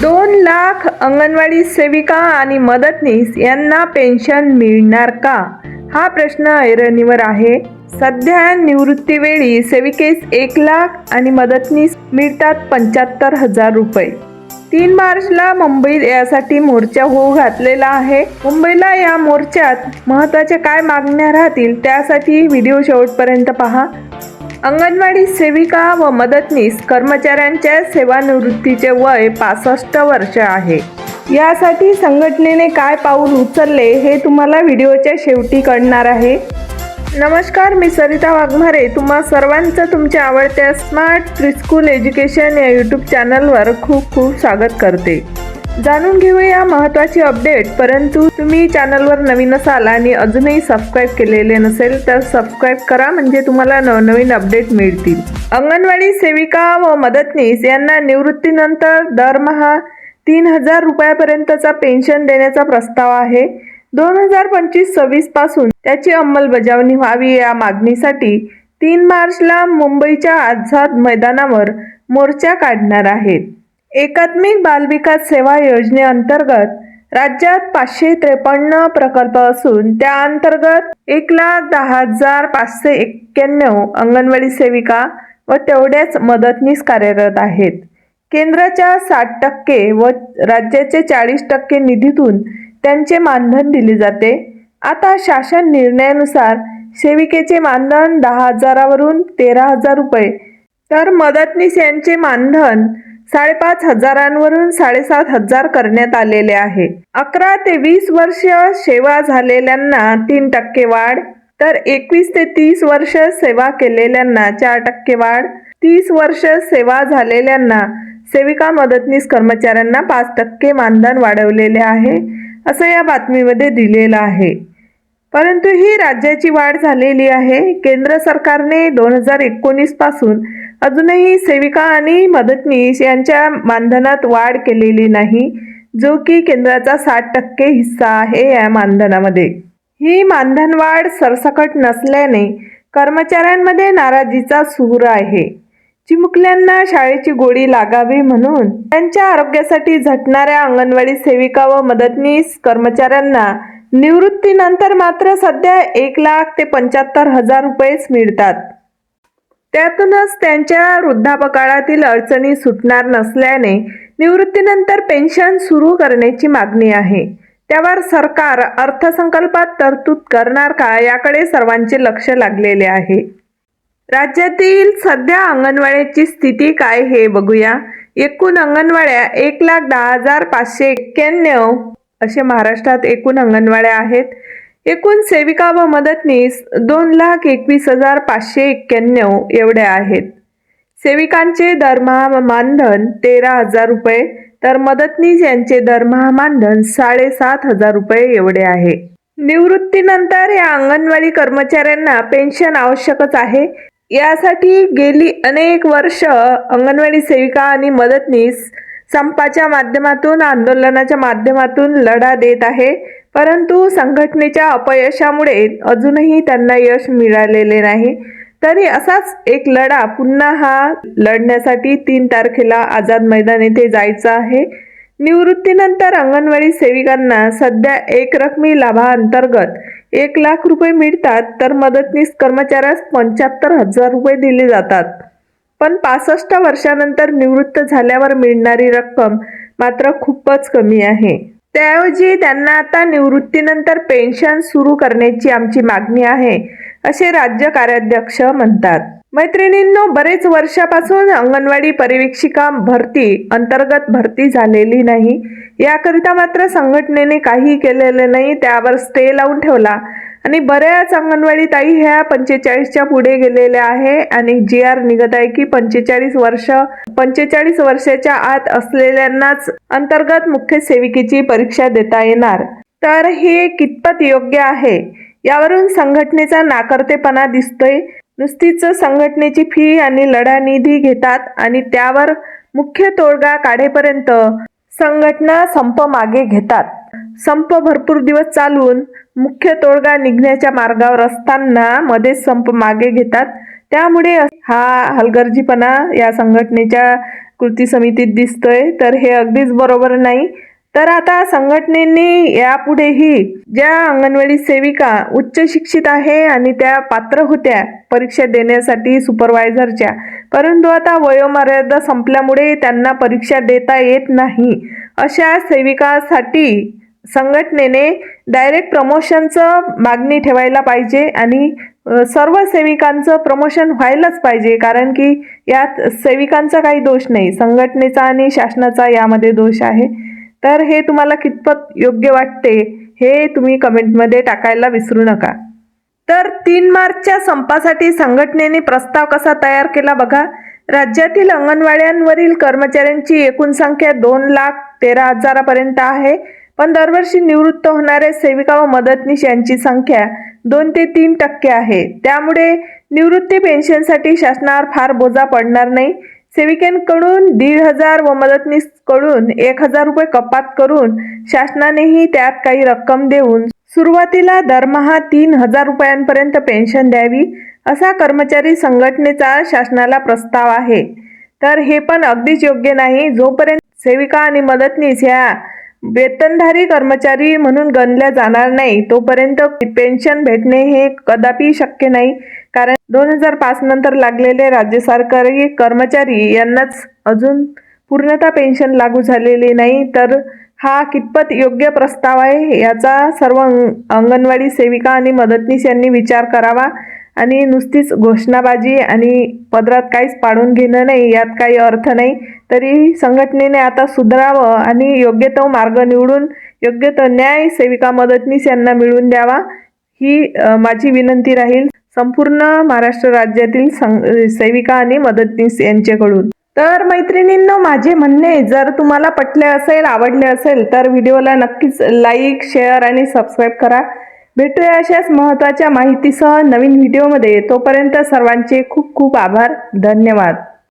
दोन लाख अंगणवाडी सेविका आणि मदतनीस यांना पेन्शन मिळणार का? हा प्रश्न ऐरणीवर आहे. सध्या निवृत्तीवेळी सेविकेस एक लाख आणि मदतनीस मिळतात पंच्याहत्तर हजार रुपये. तीन मार्चला मुंबईत यासाठी मोर्चा होऊ घातलेला आहे. मुंबईला या मोर्चात महत्त्वाच्या काय मागण्या राहतील त्यासाठी व्हिडिओ शेवटपर्यंत पहा. अंगणवाडी सेविका व मदतनीस कर्मचाऱ्यांच्या सेवानिवृत्तीचे वय पासष्ट वर्ष आहे. यासाठी संघटनेने काय पाऊल उचलले हे तुम्हाला व्हिडिओच्या शेवटी कळणार आहे. नमस्कार मी सरिता वाघमारे. तुम्हा सर्वांचं तुमच्या आवडत्या स्मार्ट प्रिस्कूल एज्युकेशन या यूट्यूब चॅनलवर खूप खूप स्वागत करते. जाणून घेऊया महत्त्वाची अपडेट. परंतु तुम्ही चॅनलवर नवीन असाल आणि अजूनही सबस्क्राईब केलेले नसेल तर सबस्क्राईब करा म्हणजे तुम्हाला नवनवीन अपडेट मिळतील. अंगणवाडी सेविका व मदतनीस यांना निवृत्तीनंतर दरमहा तीन हजार रुपयापर्यंतचा पेन्शन देण्याचा प्रस्ताव आहे. दोन हजार पंचवीस सव्वीसपासून त्याची अंमलबजावणी व्हावी या मागणीसाठी तीन मार्चला मुंबईच्या आझाद मैदानावर मोर्चा काढणार आहेत. एकात्मिक बालविकास सेवा योजनेअंतर्गत राज्यात पाचशे त्रेपन्न प्रकल्प असून त्या अंतर्गत एक लाख दहा हजार पाचशे एक्क्याण्णव अंगणवाडी सेविका व तेवढ्याच मदतनीस कार्यरत आहेत. केंद्राच्या साठ टक्के व राज्याचे चाळीस टक्के निधीतून त्यांचे मानधन दिले जाते. आता शासन निर्णयानुसार सेविकेचे मानधन दहा हजारावरून तेरा हजार रुपये. तर मदतनीस यांचे मानधन साडेपाच हजारांवरून साडेसात हजार करण्यात आलेले आहे. अकरा ते वीस वर्ष सेवा झालेल्यांना तीन टक्के वाढ तर एकवीस ते तीस वर्ष सेवा केलेल्यांना चार टक्के वाढ तीस वर्ष सेवा झालेल्यांना सेविका मदतनीस कर्मचाऱ्यांना पाच टक्के मानधन वाढवलेले आहे असं या बातमीमध्ये दिलेलं आहे. परंतु ही राज्याची वाढ झालेली आहे. केंद्र सरकारने दोन हजार एकोणीसपासून अजूनही सेविका आणि मदतनीस यांच्या मानधनात वाढ केलेली नाही जो की केंद्राचा साठ टक्के हिस्सा आहे या मानधनामध्ये. ही मानधन वाढ सरसकट नसल्याने कर्मचाऱ्यांमध्ये नाराजीचा सूर आहे. चिमुकल्यांना शाळेची गोडी लागावी म्हणून त्यांच्या आरोग्यासाठी झटणाऱ्या अंगणवाडी सेविका व मदतनीस कर्मचाऱ्यांना निवृत्तीनंतर मात्र सध्या एक लाख ते पंच्याहत्तर हजार रुपयेच मिळतात. त्यातूनच त्यांच्या वृद्धापकाळातील अडचणी सुटणार नसल्याने निवृत्तीनंतर पेन्शन सुरू करण्याची मागणी आहे. त्यावर सरकार अर्थसंकल्पात तरतूद करणार का याकडे सर्वांचे लक्ष लागलेले आहे. राज्यातील सध्या अंगणवाड्याची स्थिती काय हे बघूया. एकूण अंगणवाड्या एक लाख दहा हजार पाचशे एक्क्याण्णव असे महाराष्ट्रात एकूण अंगणवाड्या आहेत. एकूण सेविका व मदतनीस दोन लाख एकवीस हजार पाचशे एक्क्याण्णव एवढ्या आहेत. सेविकांचे दरमहा मानधन तेरा हजार रुपये तर मदतनीस यांचे दरमहा मानधन साडेसात हजार रुपये एवढे आहे. निवृत्तीनंतर या अंगणवाडी कर्मचाऱ्यांना पेन्शन आवश्यकच आहे. यासाठी गेली अनेक वर्ष अंगणवाडी सेविका आणि मदतनीस संपाच्या माध्यमातून आंदोलनाच्या माध्यमातून लढा देत आहे. परंतु संघटनेच्या अपयशामुळे अजूनही त्यांना यश मिळालेले नाही. तरी असाच एक लढा पुन्हा हा लढण्यासाठी तीन तारखेला आझाद मैदान येथे जायचं आहे. निवृत्तीनंतर अंगणवाडी सेविकांना सध्या एक रकमी लाभाअंतर्गत एक लाख रुपये मिळतात तर मदतनीस कर्मचाऱ्यास पंच्याहत्तर हजार रुपये दिले जातात. पण पासष्ट वर्षानंतर निवृत्त झाल्यावर मिळणारी रक्कम मात्र खूपच कमी आहे. त्याऐवजी त्यांना आता निवृत्तीनंतर पेन्शन सुरू करण्याची आमची मागणी आहे असे राज्य कार्याध्यक्ष म्हणतात. मैत्रिणींनो बरेच वर्षापासून अंगणवाडी परिवीक्षिका भरती अंतर्गत भरती झालेली नाही. याकरिता मात्र संघटनेने काही केलेले नाही त्यावर स्टे लावून ठेवला. आणि बऱ्याच अंगणवाडी ताई ह्या पंचेचाळीसच्या पुढे गेलेल्या आहे आणि जी आर निघत आहे की पंचेचाळीस वर्ष पंचेचाळीस वर्षाच्या आत असलेल्यांनाच अंतर्गत मुख्य सेविकेची परीक्षा देता येणार. तर हे कितपत योग्य आहे? यावरून संघटनेचा नाकर्तेपणा दिसतोय. नुसतीच संघटनेची फी आणि लढा निधी घेतात आणि त्यावर मुख्य तोडगा काढेपर्यंत संघटना संप मागे घेतात. संप भरपूर दिवस चालून मुख्य तोडगा निघण्याच्या मार्गावर असताना मध्येच संप मागे घेतात. त्यामुळे हा हलगर्जीपणा या संघटनेच्या कृती समितीत दिसतोय. तर हे अगदीच बरोबर नाही. तर आता संघटनेने यापुढेही ज्या अंगणवाडी सेविका उच्च शिक्षित आहे आणि त्या पात्र होत्या परीक्षा देण्यासाठी सुपरवायझरच्या परंतु आता वयोमर्यादा संपल्यामुळे त्यांना परीक्षा देता येत नाही. अशा सेविकासाठी संघटनेने डायरेक्ट प्रमोशनचं मागणी ठेवायला पाहिजे आणि सर्व सेविकांचं प्रमोशन व्हायलाच पाहिजे. कारण की यात सेविकांचा काही दोष नाही. संघटनेचा आणि शासनाचा यामध्ये दोष आहे. तर हे तुम्हाला कितपत योग्य वाटते हे तुम्ही कमेंटमध्ये टाकायला विसरू नका. तर तीन मार्चच्या संपासाठी संघटनेने प्रस्ताव कसा तयार केला बघा. राज्यातील अंगणवाड्यांवरील कर्मचाऱ्यांची एकूण संख्या दोन लाख तेरा हजारापर्यंत आहे. पण दरवर्षी निवृत्त होणाऱ्या सेविका व मदतनीस यांची संख्या दोन ते तीन टक्के आहे. त्यामुळे निवृत्ती पेन्शनसाठी शासनावर फार बोजा पडणार नाही. सेविकेंकडून दीड हजार व मदतनीसकडून एक हजार रुपये कपात करून शासनानेही त्यात काही रक्कम देऊन सुरुवातीला दरमहा तीन हजार रुपयांपर्यंत पेन्शन द्यावी असा कर्मचारी संघटनेचा शासनाला प्रस्ताव आहे. तर हे पण अगदीच योग्य नाही. जोपर्यंत सेविका आणि मदतनीस ह्या वेतनधारी कर्मचारी म्हणून गणल्या जाणार नाही तोपर्यंत पेन्शन भेटणे हे कदापि शक्य नाही. कारण दोन हजार पाच नंतर लागलेले राज्य सरकारी कर्मचारी यांनाच अजून पूर्णतः पेन्शन लागू झालेले नाही. तर हा कितपत योग्य प्रस्ताव आहे याचा सर्व अंग- अंगणवाडी सेविका आणि मदतनीस यांनी विचार करावा आणि नुसतीच घोषणाबाजी आणि पदरात काहीच पाडून घेणं नाही यात काही अर्थ नाही. तरी संघटनेने आता सुधारावं आणि योग्य तो मार्ग निवडून योग्य तो न्याय सेविका मदतनीस यांना मिळवून द्यावा ही माझी विनंती राहील संपूर्ण महाराष्ट्र राज्यातील सं सेविका आणि मदतनीस यांच्याकडून. तर मैत्रिणींनो माझे म्हणणे जर तुम्हाला पटले असेल आवडले असेल तर व्हिडिओला नक्कीच लाईक शेअर आणि सबस्क्राईब करा. भेटूया अशाच महत्त्वाच्या माहितीसह नवीन व्हिडिओमध्ये. तोपर्यंत सर्वांचे खूप खूप आभार. धन्यवाद.